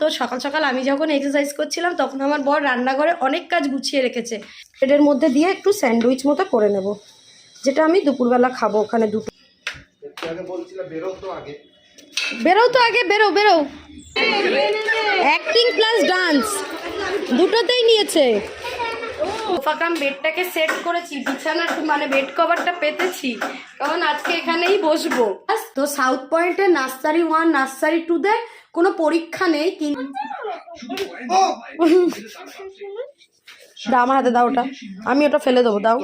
তো সকাল সকাল আমি যখন এক্সারসাইজ করছিলাম তখন আমার বর রান্নাঘরে অনেক কাজ গুছিয়ে রেখেছে। ব্রেডের মধ্যে দিয়ে একটু স্যান্ডউইচ মতো করে নেব যেটা আমি দুপুরবেলা খাব ওখানে দুটো। বেরো তো আগে। বেরো বেরো অ্যাক্টিং প্লাস ডান্স দুটোতেই নিয়েছে। ফাঁকাম বেডটাকে সেট করেছি বিছানার মানে বেড কভারটা পেতেছি কারণ আজকে এখানেই বসবো। তো সাউথ পয়েন্টে নার্সারি ওয়ান নার্সারি টু দের কোনো পরীক্ষা নেই কিন্তু দাও আমার হাতে দাও ওটা। আমি ওটা ফেলে দেবো দাও।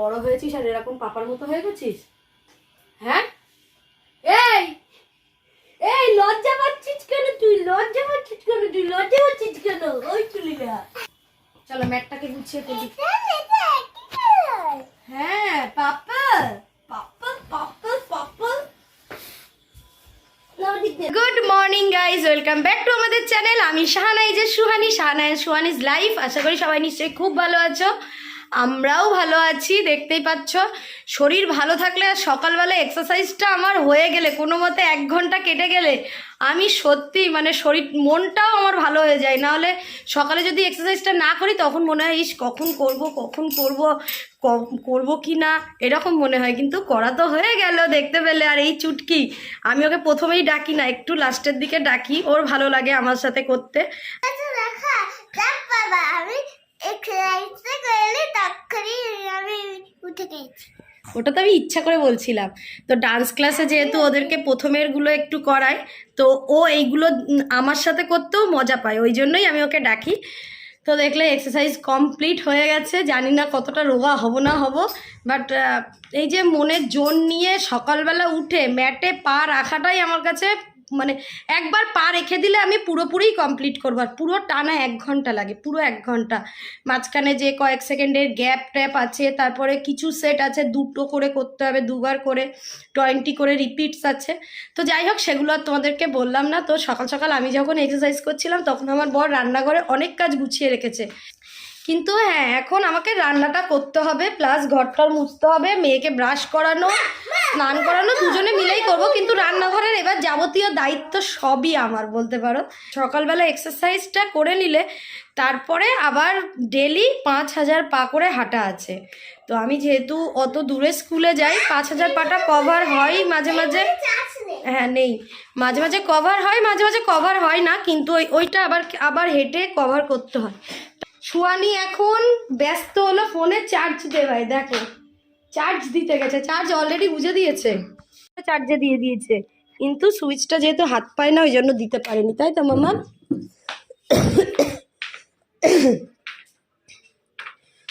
বড় হয়েছিস আর এরকম পাপার মতো হয়ে গেছিস? হ্যাঁ? এই! এই, লজ্জা পাচ্ছিস কেন তুই? লজ্জা পাচ্ছিস কেন তুই? লজ্জা পাচ্ছিস কেন? ওই তুলি না চলো ম্যাটটাকে গুছিয়ে ফেলি। হ্যাঁ papa! Good morning guys welcome back to আমাদের চ্যানেল আমি শাহানা, এই যে সুহানি। শাহানা সুহানিজ লাইফ আশা করি সবাই নিশ্চয়ই খুব ভালো আছো। আমরাও ভালো আছি, দেখতেই পাচ্ছ। শরীর ভালো থাকলে আর সকালবেলা এক্সারসাইজটা আমার হয়ে গেলে, কোনো মতে এক ঘণ্টা কেটে গেলে আমি সত্যি মানে শরীর, মনটাও আমার ভালো হয়ে যায়। নাহলে সকালে যদি এক্সারসাইজটা না করি, তখন মনে হয়, ইস, কখন করব কখন করব করব কি না? এরকম মনে হয়। কিন্তু করা তো হয়ে গেল দেখতে পেলে। আর এই চুটকি, আমি ওকে প্রথমেই ডাকি না, একটু লাস্টের দিকে ডাকি। ওর ভালো লাগে আমার সাথে করতে। বাবা, আমি এক্সারসাইজ করলে তখনই আমি উঠে গেছি। ওটা তো আমি ইচ্ছা করে বলছিলাম। তো ডান্স ক্লাসে যেহেতু ওদেরকে প্রথমেরগুলো একটু করায় তো ও এইগুলো আমার সাথে করতেও মজা পায় ওই জন্যই আমি ওকে ডাকি। তো দেখলে এক্সারসাইজ কমপ্লিট হয়ে গেছে জানি না কতটা রোগা হব না হব বাট এই যে মনের জোর নিয়ে সকালবেলা উঠে ম্যাটে পা রাখাটাই আমার কাছে মানে একবার পা রেখে দিলে আমি পুরোপুরি কমপ্লিট করব। আর পুরো টানা এক ঘণ্টা লাগে, পুরো এক ঘণ্টা। মাঝখানে যে কয়েক সেকেন্ডের গ্যাপ ট্যাপ আছে, তারপরে কিছু সেট আছে, দুটো করে করতে হবে, দুবার করে টোয়েন্টি করে রিপিটস আছে। তো যাই হোক, সেগুলো আর তোমাদেরকে বললাম না। তো সকাল সকাল আমি যখন এক্সারসাইজ করছিলাম, তখন আমার বর রান্নাঘরে অনেক কাজ গুছিয়ে রেখেছে। কিন্তু হ্যাঁ এখন আমাকে রান্নাটা করতে হবে প্লাস ঘরটার মুছতে হবে, মেয়েকে ব্রাশ করানো স্নান করানো, দুজনে মিলেই করব, কিন্তু রান্নাঘরের এবার যাবতীয় দায়িত্ব সবই আমার, বলতে পারো। সকালবেলা এক্সারসাইজটা করে নিলে, তারপরে আবার ডেলি পাঁচ হাজার পা করে হাঁটা আছে। তো আমি যেহেতু অত দূরে স্কুলে যাই, পাঁচ হাজার পাটা কভার হয় মাঝে মাঝে। হ্যাঁ নেই। মাঝে মাঝে কভার হয়, মাঝে মাঝে কভার হয় না, কিন্তু ওই, ওইটা আবার আবার হেঁটে কভার করতে হয়। সুয়ানি এখন ব্যস্ত হলো ফোনে চার্জ দেওয়ায়, দেখো। চার্জ দিতে গেছে চার্জ অলরেডি বুঝে দিয়েছে। চার্জে দিয়ে দিয়েছে। কিন্তু সুইচটা যেহেতু হাত পায় না, ওই জন্য দিতে পারেনি, তাই তো মামা?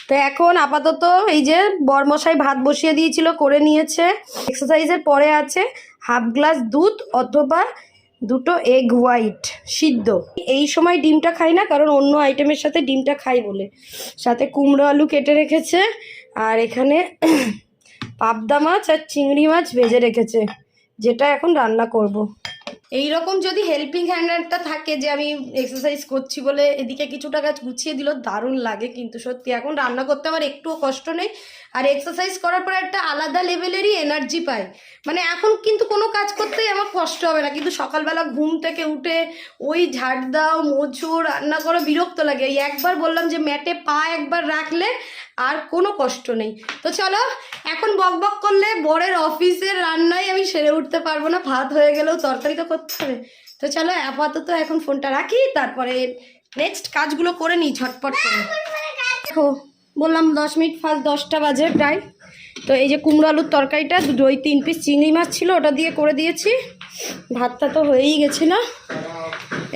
তো এখন আপাতত এই যে বরমশাই ভাত বসিয়ে দিয়েছিল, করে নিয়েছে। এক্সারসাইজের পরে আছে হাফ গ্লাস দুধ অথবা দুটো এগ হোয়াইট সিদ্ধ। এই সময় ডিমটা খাই না, কারণ অন্য আইটেমের সাথে ডিমটা খাই বলে। সাথে কুমড়ো আলু কেটে রেখেছে আর এখানে পাবদা মাছ আর চিংড়ি মাছ ভেজে রেখেছে যেটা এখন রান্না করব। এই রকম যদি হেল্পিং হ্যান্ডারটা থাকে যে আমি এক্সারসাইজ করছি বলে এদিকে কিছুটা কাজ গুছিয়ে দিল, দারুণ লাগে কিন্তু সত্যি। এখন রান্না করতে আমার একটুও কষ্ট নেই। আর এক্সারসাইজ করার পর একটা আলাদা লেভেলেরই এনার্জি পাই। মানে এখন কিন্তু কোনো কাজ করতেই আমার কষ্ট হবে না। কিন্তু সকালবেলা ঘুম থেকে উঠে ওই ঝাড় দাও, মোছো, রান্না করো, বিরক্ত লাগে। এই একবার বললাম যে ম্যাটে পা একবার রাখলে আর কোনো কষ্ট নেই। তো চলো, এখন বক বক করলে বরের অফিসের রান্নাই আমি সেরে উঠতে পারব না। ভাত হয়ে গেলেও তরকারি তো করতে হবে। তো চলো আপাতত এখন ফোনটা রাখি, তারপরে নেক্সট কাজগুলো করে নিই, ঝটপট করে। দেখো, বললাম দশ মিনিট ফার্স্ট দশটা বাজে প্রায়। তো এই যে কুমড়ো আলুর তরকারিটা, দুটো ওই তিন পিস চিংড়ি মাছ ছিল, ওটা দিয়ে করে দিয়েছি। ভাতটা তো হয়েই গেছিল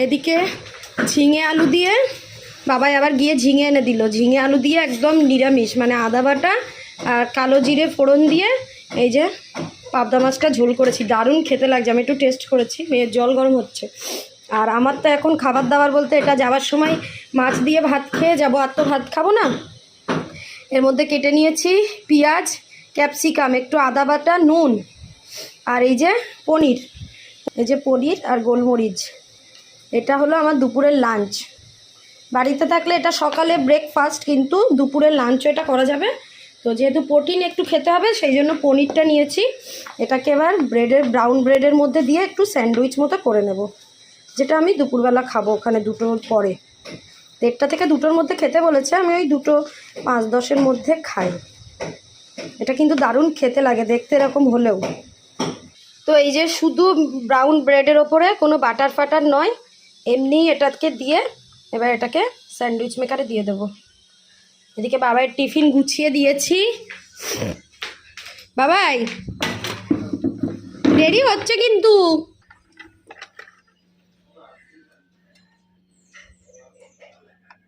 এদিকে ঝিঙে আলু দিয়ে বাবাই আবার গিয়ে ঝিঙে এনে দিল। ঝিঙে আলু দিয়ে একদম নিরামিষ মানে আদা বাটা আর কালো জিরে ফোড়ন দিয়ে, এই যে পাবদা মাছটা ঝোল করেছি। দারুণ খেতে লাগছে, আমি একটু টেস্ট করেছি, মেয়ের জল গরম হচ্ছে। আর আমার তো এখন খাবার দাবার বলতে এটা যাওয়ার সময় মাছ দিয়ে ভাত খেয়ে যাব, আর তো ভাত খাব না। এর মধ্যে কেটে নিয়েছি পেঁয়াজ, ক্যাপসিকাম, একটু আদা বাটা, নুন, আর এই যে পনির। এই যে পনির আর গোলমরিচ। এটা হলো আমার দুপুরের লাঞ্চ বাড়িতে থাকলে এটা সকালে ব্রেকফাস্ট কিন্তু দুপুরের লাঞ্চও এটা করা যাবে। তো যেহেতু প্রোটিন একটু খেতে হবে, সেই জন্য পনিরটা নিয়েছি। এটাকে এবার ব্রেডের ব্রাউন ব্রেডের মধ্যে দিয়ে একটু স্যান্ডউইচ মতো করে নেব। যেটা আমি দুপুরবেলা খাব ওখানে দুটোর পরে। দেড়টা থেকে দুটোর মধ্যে খেতে বলেছে, আমি ওই দুটো পাঁচ দশের মধ্যে খাই। এটা কিন্তু দারুণ খেতে লাগে, দেখতে এরকম হলেও। তো এই যে শুধু ব্রাউন ব্রেডের ওপরে কোনো বাটার ফাটার নয় এমনি এটাকে দিয়ে এবার এটাকে স্যান্ডউইচ মেকারে দিয়ে দেবো। এদিকে বাবাই টিফিন গুছিয়ে দিয়েছি। বাবাই, দেরি হচ্ছে কিন্তু।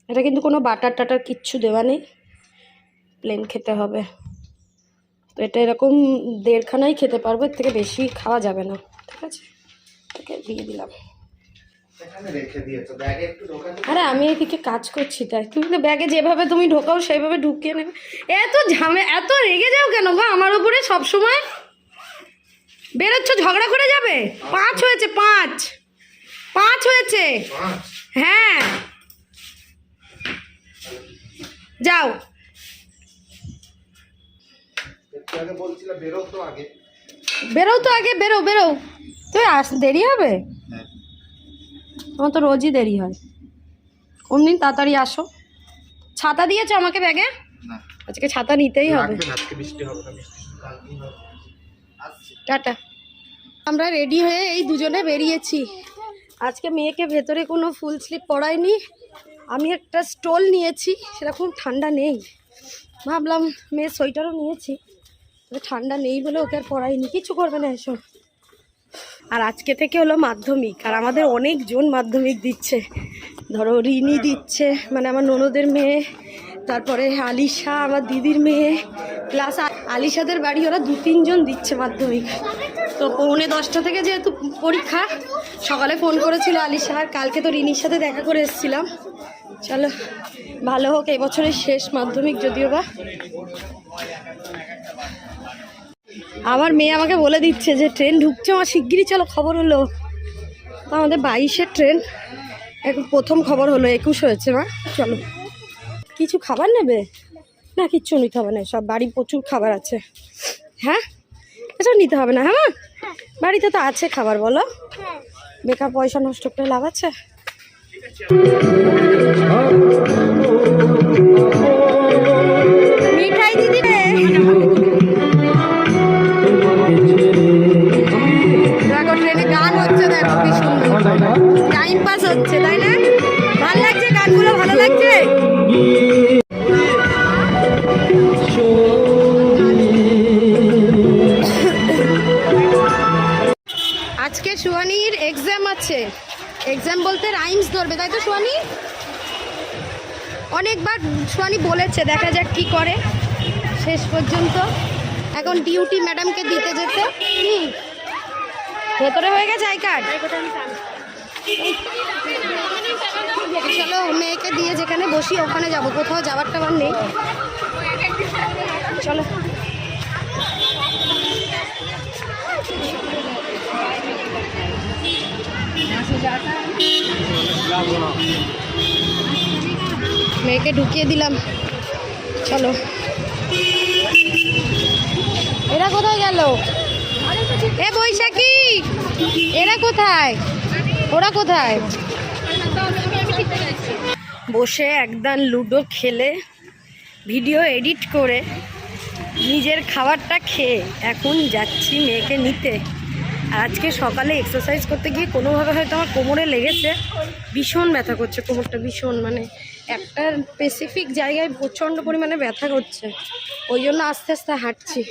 এটা কিন্তু কোনো বাটার টাটার কিচ্ছু দেওয়া নেই। প্লেন খেতে হবে। তো এটা এরকম দেড়খানাই খেতে পারব, এর থেকে বেশি খাওয়া যাবে না। ঠিক আছে? দিয়ে দিলাম। আরে আমি এদিকে কাজ করছি তাই। তুমি তো ব্যাগে যেভাবে তুমি ঢোকাও সেইভাবে ঢুকিয়ে নেবে। এত ঝামে এত রেগে যাও কেন গো? আমার উপরে সব সময় বেরোচ্ছ ঝগড়া করে যাবে? পাঁচ হয়েছে পাঁচ। পাঁচ হয়েছে। হ্যাঁ। যাও। বেরো তো আগে বেরো বেরো তুই আস দেরি হবে? তোমার তো রোজই দেরি হয়। কোনদিন তাড়াতাড়ি আসো। ছাতা দিয়েছ আমাকে ব্যাগে? আজকে ছাতা নিতেই হবে। টাটা। আমরা রেডি হয়ে এই দুজনে বেরিয়েছি। আজকে মেয়েকে ভেতরে কোনো ফুল স্লিপ পরাইনি আমি একটা স্টোল নিয়েছি সেরকম ঠান্ডা নেই। ভাবলাম মেয়ের সোয়েটারও নিয়েছি। ঠান্ডা নেই বলে ওকে আর পরাইনি কিছু করবে না এসো আর আজকে থেকে হলো মাধ্যমিক, আর আমাদের অনেকজন মাধ্যমিক দিচ্ছে। ধরো রিনি দিচ্ছে মানে আমার ননদের মেয়ে, তারপরে আলিশা, আমার দিদির মেয়ে প্লাস আলিশাদের বাড়ি ওরা দু তিনজন দিচ্ছে মাধ্যমিক। তো পৌনে দশটা থেকে যেহেতু পরীক্ষা, সকালে ফোন করেছিল আলিশা, আর কালকে তো রিনির সাথে দেখা করে এসেছিলাম। চলো, ভালো হোক, এবছরের শেষ মাধ্যমিক যদিও বা। আমার মেয়ে আমাকে বলে দিচ্ছে যে, ট্রেন ঢুকছে আমার শিগগিরই, চলো খবর হলো। তো আমাদের বাইশের ট্রেন, এখন প্রথম খবর হলো, একুশ হয়েছে মা, চলো। কিছু খাবার নেবে? না, কিচ্ছু নিতে হবে না, সব বাড়ি প্রচুর খাবার আছে। হ্যাঁ? এসব নিতে হবে না হ্যাঁ বাড়িতে তো আছে খাবার, বলো। বেকার পয়সা নষ্ট করে লাভ আছে? মিঠাই দিদি টাইম পাস হচ্ছে, তাই না? ভালো লাগছে, গানগুলো ভালো লাগছে? আজকে সুয়ানির এক্সাম আছে। এক্সাম বলতে রাইমস ধরবে, তাই তো সুয়ানি অনেকবার সুয়ানি বলেছে, দেখা যাক কি করে। শেষ পর্যন্ত। এখন ডিউটি ম্যাডামকে দিতে যেতে। ভেতরে হয়ে গেছে আই কার্ড চলো, মেয়েকে দিয়ে যেখানে বসি, ওখানে যাব। কোথাও যাবার টাবার নেই। চলো। মেয়েকে ঢুকিয়ে দিলাম। চলো। এরা কোথায় গেল? এ বৈশাখী! এরা কোথায়? ওরা কোথায়? বসে একদান লুডো খেলে, ভিডিও এডিট করে, নিজের খাবারটা খেয়ে এখন যাচ্ছি মেয়েকে নিতে। আজকে সকালে এক্সারসাইজ করতে গিয়ে কোনোভাবে হয়তো আমার কোমরে লেগেছে। ভীষণ ব্যথা করছে কোমরটা, ভীষণ মানে একটা স্পেসিফিক জায়গায় প্রচণ্ড পরিমাণে ব্যথা করছে। ওই জন্য আস্তে আস্তে হাঁটছি।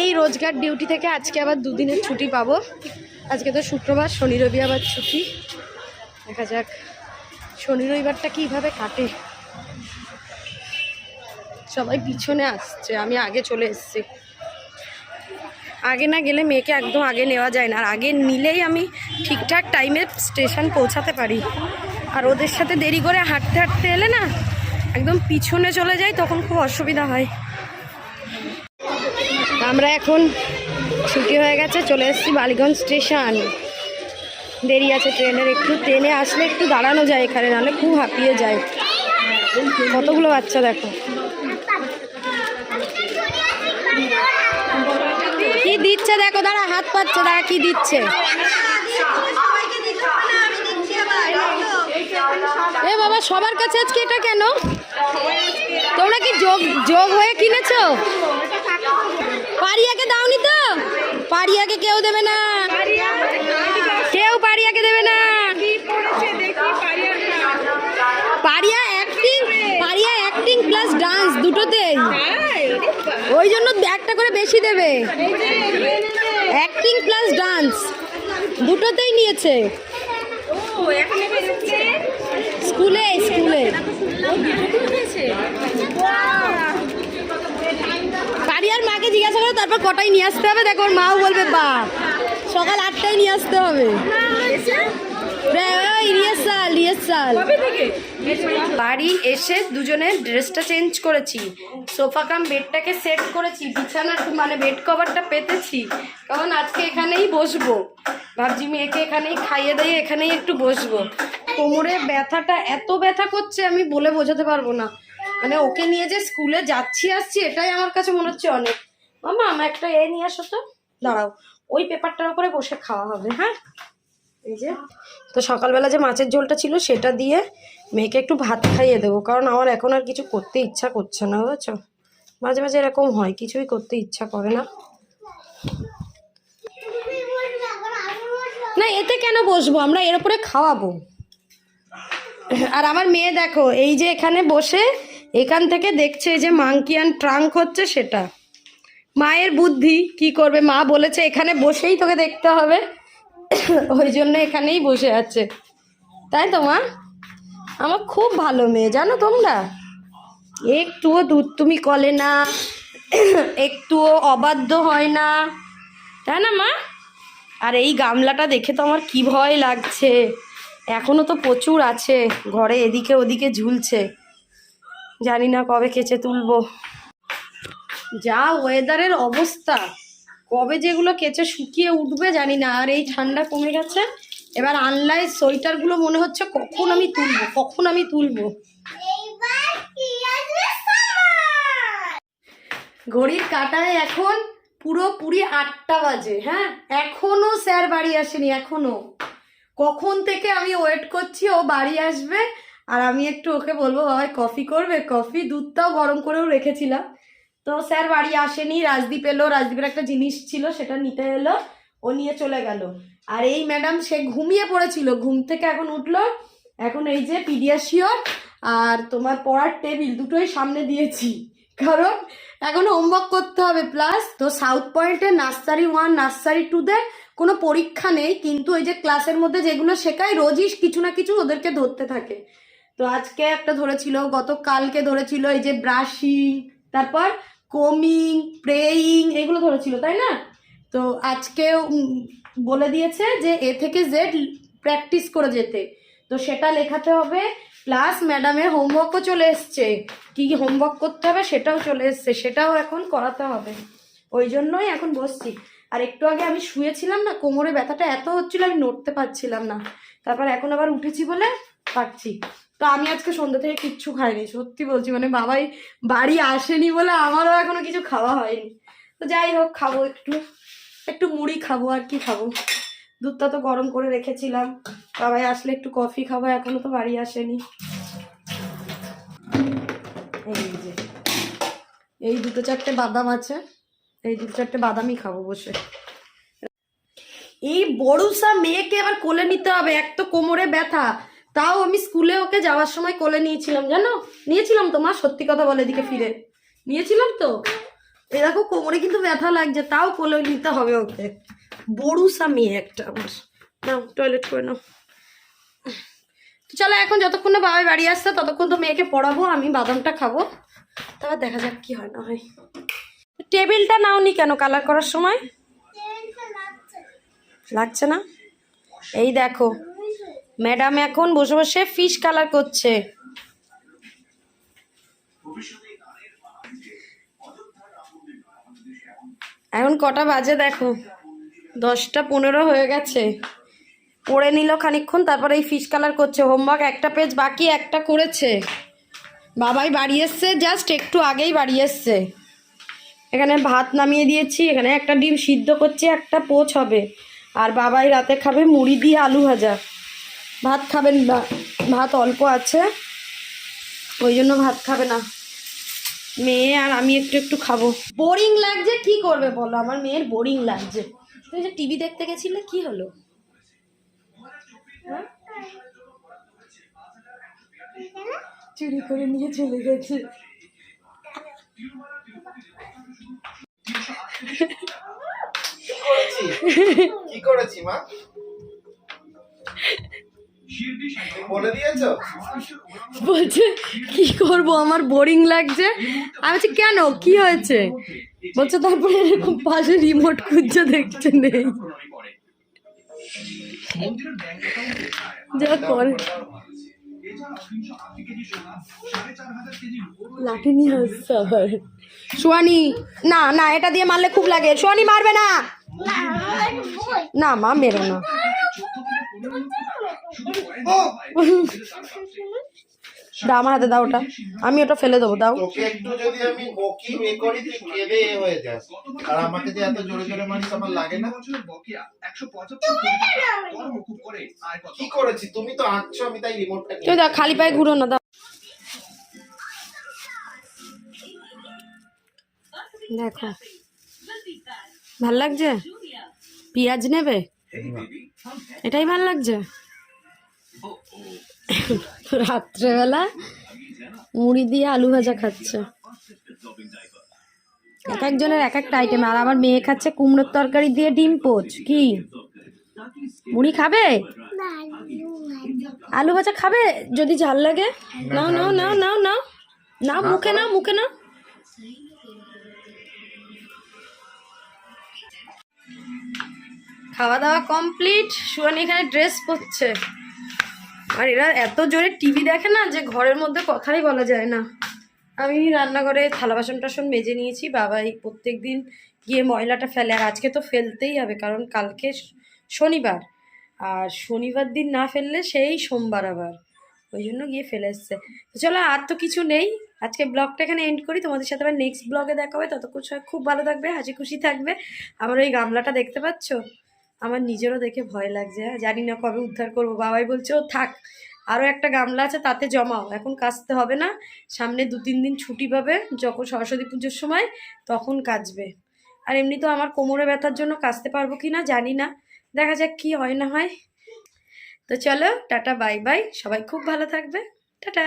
এই রোজগার ডিউটি থেকে আজকে আবার দুদিনের ছুটি পাবো। আজকে তো শুক্রবার, শনি রবি আবার ছুটি। দেখা যাক, শনি, রবিবারটা কীভাবে কাটে। সবাই পিছনে আসছে, আমি আগে চলে এসেছি। আগে না গেলে মেয়েকে একদম আগে নেওয়া যায় না। আর আগে নিলেই আমি ঠিকঠাক টাইমে স্টেশন পৌঁছাতে পারি। আর ওদের সাথে দেরি করে হাঁটতে হাঁটতে এলে না, একদম পিছনে চলে যাই, তখন খুব অসুবিধা হয়। আমরা এখন ছুটি হয়ে গেছে, চলে এসেছি বালিগঞ্জ স্টেশন। দেরি আছে ট্রেনের, একটু ট্রেনে আসলে একটু দাঁড়ানো যায় এখানে, নাহলে খুব হাঁপিয়ে যায়। কতগুলো বাচ্চা দেখো? কি দিচ্ছে দেখো, দাঁড়া, হাত পাচ্ছে, দাঁড়া, কি দিচ্ছে? এ বাবা, সবার কাছে আজকে এটা কেন? তোমরা কি যোগ যোগ হয়ে কিনেছো? পারিয়াকে দাওনি তো? পারিয়াকে কেউ দেবে না। কেউ পারিয়াকে দেবে না। Pariya acting Pariya acting plus dance দুটোতেই। ওই জন্য একটা করে বেশি দেবে। অ্যাক্টিং প্লাস ডান্স দুটোতেই নিয়েছে। স্কুলে স্কুলে। পারিয়ার মাকে জিজ্ঞাসা করো তারপর কটায় নিয়ে আসতে হবে? দেখো, ওর মাও বলবে বা সকাল আটটায় নিয়ে আসতে হবে। বাড়ি এসে দুজনে ড্রেসটা চেঞ্জ করেছি। সোফা কাম, বেডটাকে সেট করেছি, বিছানার মানে বেড কভারটা পেতেছি। কারণ আজকে এখানেই বসবো। ভাবছি মেয়েকে এখানেই খাইয়ে দিয়ে এখানেই একটু বসবো। কোমরে ব্যথাটা, এত ব্যথা করছে, আমি বলে বোঝাতে পারব না। মানে ওকে নিয়ে যে স্কুলে যাচ্ছি আসছি এটাই আমার কাছে মনে হচ্ছে অনেক। মামা আমার একটা এ নিয়ে আসো তো। দাঁড়াও। ওই পেপারটার উপরে বসে খাওয়া হবে হ্যাঁ? এই যে। তো সকালবেলা যে মাছের ঝোলটা ছিল সেটা দিয়ে মেয়েকে একটু ভাত খাইয়ে দেবো কারণ আমার এখন আর কিছু করতে ইচ্ছা করছে না বুঝেছ? মাঝে মাঝে এরকম হয় কিছুই করতে ইচ্ছা করে না। না এতে কেন বসবো? আমরা এর উপরে খাওয়াবো। আর আমার মেয়ে দেখো এই যে এখানে বসে এখান থেকে দেখছে যে মাংকিয়ান ট্রাঙ্ক হচ্ছে সেটা। মায়ের বুদ্ধি কি করবে? মা বলেছে, এখানে বসেই তোকে দেখতে হবে। ওই জন্য এখানেই বসে আছে। তাই তো, মা? আমার খুব ভালো মেয়ে, জানো তোমরা? একটুও দুধ তুমি কলে না, একটুও অবাধ্য হয় না। তাই না, মা? আর এই গামলাটা দেখে তো আমার কি ভয় লাগছে। এখনও তো প্রচুর আছে, ঘরে এদিকে ওদিকে ঝুলছে। জানি না কবে কেচে তুলবো। যা ওয়েদারের অবস্থা, কবে যেগুলো কেচে শুকিয়ে উঠবে জানি না, আর এই ঠান্ডা কমে গেছে, এবার আনলাই সোয়েটারগুলো মনে হচ্ছে কখন আমি তুলবো, কখন আমি তুলবো। ঘড়ির কাটায় এখন পুরোপুরি আটটা বাজে হ্যাঁ? এখনও স্যার বাড়ি আসেনি, এখনও। কখন থেকে আমি ওয়েট করছি, ও বাড়ি আসবে আর আমি একটু ওকে বলব বাবাই কফি করবে? কফি? দুধটাও গরম করেও রেখেছিলাম। তো স্যার বাড়ি আসেনি, রাজদীপ এলো, রাজদীপের একটা জিনিস ছিল, সেটা নিতে এলো, ও নিয়ে চলে গেল। আর এই ম্যাডাম, সে ঘুমিয়ে পড়েছিল, ঘুম থেকে এখন উঠল, এখন এই যে পিডিয়াশিওর আর তোমার পড়ার টেবিল দুটোই সামনে দিয়েছি। কারণ এখন হোমওয়ার্ক করতে হবে, প্লাস তো সাউথ পয়েন্টে নার্সারি ওয়ান, নার্সারি টুদের কোনো পরীক্ষা নেই, কিন্তু ওই যে ক্লাসের মধ্যে যেগুলো শেখায়, রোজই কিছু না কিছু ওদেরকে ধরতে থাকে। তো আজকে একটা ধরেছিল, গতকালকে ধরেছিল এই যে ব্রাশিং, তারপর কমিং প্রেয়িং এগুলো ধরেছিল, তাই না? তো আজকে বলে দিয়েছে যে এ থেকে জেড প্র্যাকটিস করে যেতে। তো সেটা লেখাতে হবে প্লাস ম্যাডামের হোমওয়ার্কও চলে এসছে। কি কি হোমওয়ার্ক করতে হবে সেটাও চলে এসছে, সেটাও এখন করাতে হবে। ওই জন্যই এখন বসছি। আর একটু আগে আমি শুয়েছিলাম না, কোমরে ব্যথাটা এত হচ্ছিল আমি নড়তে পারছিলাম না। তারপর এখন আবার উঠেছি বলে পারছি। তো আমি আজকে সন্ধ্যা থেকে কিচ্ছু খাইনি, সত্যি বলছি মানে বাবাই বাড়ি আসেনি বলে আমারও এখনও কিছু খাওয়া হয়নি। তো যাই হোক, খাব একটু একটু মুড়ি খাব আর কি খাব। দুধটা তো গরম করে রেখেছিলাম, বাবাই আসলে একটু কফি খাব, এখনও তো বাড়ি আসেনি। এই যে, এই দুটো চারটে বাদাম আছে, এই দুটো চারটে বাদামই খাব বসে। এই বড়ুসা মেয়েকে আবার কোলে নিতে হবে, এক তো কোমরে ব্যথা তাও আমি স্কুলে ওকে যাওয়ার সময় কোলে নিয়েছিলাম জানো? নিয়েছিলাম তো মা সত্যি কথা বলে এদিকে ফিরে। নিয়েছিলাম তো। এই দেখো কোমরে কিন্তু ব্যথা লাগছে তাও কোলে নিতে হবে ওকে। বড়ুসা মেয়ে একটা আমার। নাও টয়লেট করে নাও। তো চলো এখন যতক্ষণ না বাবাই বাড়ি আসছে ততক্ষণ তো মেয়েকে পড়াবো আমি বাদামটা খাব। তারপর দেখা যাক কি হয় না হয়। টেবিলটা নাওনি কেন কালার করার সময়? লাগছে না? এই দেখো ম্যাডাম এখন বসে বসে ফিশ কালার করছে। এখন কটা বাজে দেখো? দশটা পনেরো হয়ে গেছে। পড়ে নিল খানিকক্ষণ, তারপরে এই ফিশ কালার করছে। হোমওয়ার্ক একটা পেজ বাকি, একটা করেছে। বাবাই বাড়ি এসছে, জাস্ট একটু আগেই বাড়ি এসছে। এখানে ভাত নামিয়ে দিয়েছি, এখানে একটা ডিম সিদ্ধ করছে, একটা পোচ হবে। আর বাবাই রাতে খাবে মুড়ি দিয়ে আলু ভাজা। ভাত খাবেন না, ভাত অল্প আছে, ওই জন্য ভাত খাবে না। মেয়ে আর আমি একটু একটু খাব। বোরিং লাগছে, কি করবে বলো? আমার মেয়ের বোরিং লাগছে। তুমি যে টিভি দেখতে গেছিলে, কি হলো? হ্যাঁ? চুরি করে নিয়ে চলে গেছে। কি করেছি, মা? বলছে, কি করব? আমার বোরিং লাগছে। আমি বলছি, কেন? কি হয়েছে? বলছে, তারপরে এরকম পাশে রিমোট খুঁজছে দেখছে নেই। যা করে। লাঠি নিয়ে আসছে সোয়ানি, না না, এটা দিয়ে মারলে খুব লাগে। সোয়ানি মারবে না। না, মা, মেরো না। দাও আমার হাতে দাও ওটা। আমি ওটা ফেলে দেবো দাও। তোকে একটু যদি আমি বকি বে করি তুই এ হয়ে যাস। আর আমাকে যে এত জোরে জোরে মারিস আমার লাগে না। কি করেছি? তুমি তো আঁকছো আমি তাই রিমোটটা তুই দাও খালি পায়ে ঘুরো না দাও। দেখো। ভালো লাগছে? পেঁয়াজ নেবে? এটাই ভালো লাগছে? রাত্রেবেলা মুড়ি দিয়ে আলু ভাজা খাচ্ছে। এক একজনের এক একটা আইটেম আর আমার মেয়ে খাচ্ছে কুমড়োর তরকারি দিয়ে ডিম পোচ। কি? মুড়ি খাবে? আলু ভাজা খাবে? যদি ঝাল লাগে? নাও নাও নাও নাও নাও। নাও মুখে নাও মুখে নাও। খাওয়া দাওয়া কমপ্লিট সুয়ানি এখানে ড্রেস পরছে। আর এরা এত জোরে টিভি দেখে না যে ঘরের মধ্যে কথাই বলা যায় না। আমি রান্নাঘরে থালা বাসন টাসন মেজে নিয়েছি বাবাই প্রত্যেক দিন গিয়ে ময়লাটা ফেলে। আর আজকে তো ফেলতেই হবে, কারণ কালকে শনিবার। আর শনিবার দিন না ফেললে সেই সোমবার আবার। ওই জন্য গিয়ে ফেলে এসছে। তো চলো, আর তো কিছু নেই। আজকে ব্লগটা এখানে এন্ড করি। তোমাদের সাথে আবার নেক্সট ব্লগে দেখা হবে। ততক্ষণ সবাই খুব ভালো থাকবে, হাসি খুশি থাকবে। আমার ওই গামলাটা দেখতে পাচ্ছ? আমার নিজেরও দেখে ভয় লাগছে হ্যাঁ, জানি না কবে উদ্ধার করব। বাবাই বলছে ও থাক আরও একটা গামলা আছে তাতে জমাও। এখন কাচতে হবে না সামনে দু তিন দিন ছুটি পাবে যখন সরস্বতী পুজোর সময় তখন কাচবে। আর এমনি তো আমার কোমরে ব্যথার জন্য কাচতে পারব কি না জানি না। দেখা যাক কি হয় না হয়। তো চলো টাটা বাই বাই। সবাই খুব ভালো থাকবে। টাটা!